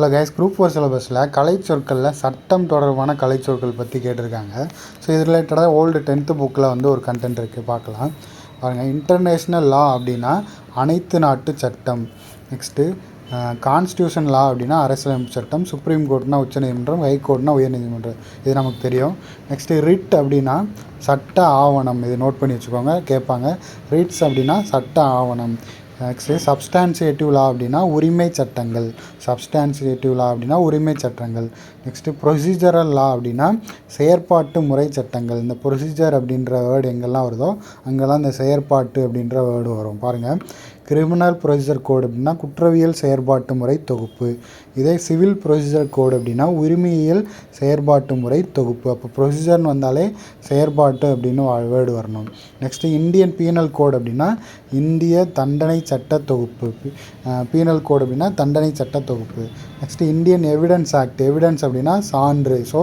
Hello guys group four சிலபஸில் கலை சொற்களில் சட்டம் தொடர்பான கலை சொற்கள் பற்றி கேட்டிருக்காங்க. ஸோ இது ரிலேட்டடாக ஓல்டு டென்த்து புக்கில் வந்து ஒரு கண்டென்ட் இருக்குது பார்க்கலாம். பாருங்கள் இன்டர்நேஷ்னல் லா அப்படின்னா அனைத்து நாட்டு சட்டம். நெக்ஸ்ட்டு கான்ஸ்டியூஷன் லா அப்படின்னா அரசியலமைப்பு சட்டம். சுப்ரீம் கோர்ட்னா உச்சநீதிமன்றம் ஹைகோர்ட்னா உயர்நீதிமன்றம். இது நமக்கு தெரியும். நெக்ஸ்ட்டு ரிட் அப்படின்னா சட்ட ஆவணம். இது நோட் பண்ணி வச்சுக்கோங்க. கேட்பாங்க. ரிட்ஸ் அப்படின்னா சட்ட ஆவணம். நெக்ஸ்ட்டு சப்ஸ்டான்சியேட்டிவ் லா அப்படின்னா உரிமை சட்டங்கள். சப்ஸ்டான்சியேட்டிவ் லா அப்படின்னா உரிமை சட்டங்கள். நெக்ஸ்ட்டு ப்ரொசீஜரல் லா அப்படின்னா செயற்பாட்டு முறை சட்டங்கள். இந்த ப்ரொசீஜர் அப்படின்ற வேர்டு எங்கெல்லாம் வருதோ அங்கெல்லாம் இந்த செயற்பாட்டு அப்படின்ற வேர்டு வரும். பாருங்கள் கிரிமினல் ப்ரொசீஜர் கோடு அப்படின்னா குற்றவியல் செயற்பாட்டு முறை தொகுப்பு. இதே சிவில் ப்ரொசீஜர் கோடு அப்படின்னா உரிமையியல் செயற்பாட்டு முறை தொகுப்பு. அப்போ ப்ரொசீஜர்னு வந்தாலே செயற்பாட்டு அப்படின்னு வேர்டு வரணும். நெக்ஸ்ட்டு இந்தியன் பீனல் கோடு அப்படின்னா இந்திய தண்டனை சட்ட தொகுப்பு. பீனல் கோடு அப்படின்னா தண்டனை சட்ட தொகுப்பு. Next Indian evidence act. Evidence அப்படின்னா சான்று. ஸோ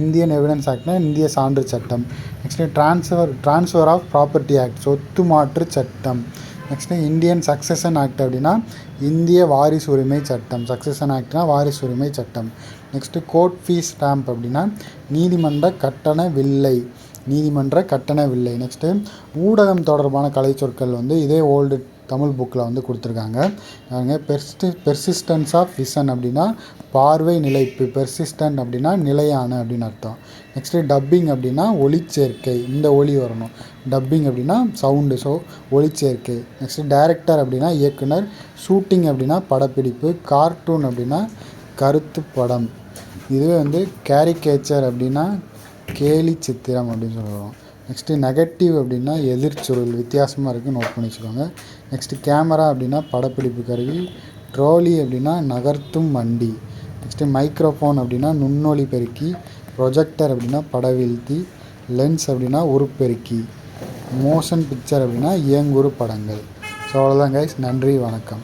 இந்தியன் எவிடன்ஸ் ஆக்ட்னா இந்திய சான்று சட்டம். Next transfer transfer of property act சொத்து மாற்று சட்டம். நெக்ஸ்ட்டு இந்தியன் சக்சஷன் ஆக்ட் அப்படின்னா இந்திய வாரிசு உரிமை சட்டம். சக்சஷன் ஆக்ட்னா வாரிசு உரிமை சட்டம். நெக்ஸ்ட்டு கோர்ட் ஃபீஸ் ஸ்டாம்ப் அப்படின்னா நீதிமன்ற கட்டண வில்லை. நீதிமன்ற கட்டண வில்லை. நெக்ஸ்ட்டு ஊடகம் தொடர்பான கலை சொற்கள் வந்து இதே ஓல்டு தமிழ் புக்கில் வந்து கொடுத்துருக்காங்க. பாருங்க பெர்ஸ்டி பெர்சிஸ்டன்ஸ் ஆஃப் விசன் அப்படின்னா பார்வை நிலைப்பு பெர்சிஸ்டன்ட் அப்படின்னா நிலையான அப்படின்னு அர்த்தம். நெக்ஸ்ட்டு டப்பிங் அப்படின்னா ஒளிச்சேர்க்கை இந்த ஒளி வரணும். டப்பிங் அப்படின்னா சவுண்டு ஸோ ஒளிச்சேர்க்கை. நெக்ஸ்ட்டு டைரக்டர் அப்படின்னா இயக்குனர் ஷூட்டிங் அப்படின்னா படப்பிடிப்பு கார்ட்டூன் அப்படின்னா கருத்து படம். இதுவே வந்து கேரிகேச்சர் அப்படின்னா கேலி சித்திரம் அப்படின்னு சொல்லுவோம். நெக்ஸ்ட்டு நெகட்டிவ் அப்படின்னா எதிர்ச்சொருள் வித்தியாசமாக இருக்குது நோட் பண்ணி வச்சுக்கோங்க. நெக்ஸ்ட்டு கேமரா அப்படின்னா படப்பிடிப்பு கருவி. ட்ரோலி அப்படின்னா நகர்த்தும் வண்டி. நெக்ஸ்ட்டு மைக்ரோஃபோன் அப்படின்னா நுண்ணொலி பெருக்கி. ப்ரொஜெக்டர் அப்படின்னா படவீழ்த்தி. லென்ஸ் அப்படின்னா உருப்பெருக்கி. மோஷன் பிக்சர் அப்படின்னா இயங்குறு படங்கள். ஸோ அவ்வளோதான் கைஸ் நன்றி வணக்கம்.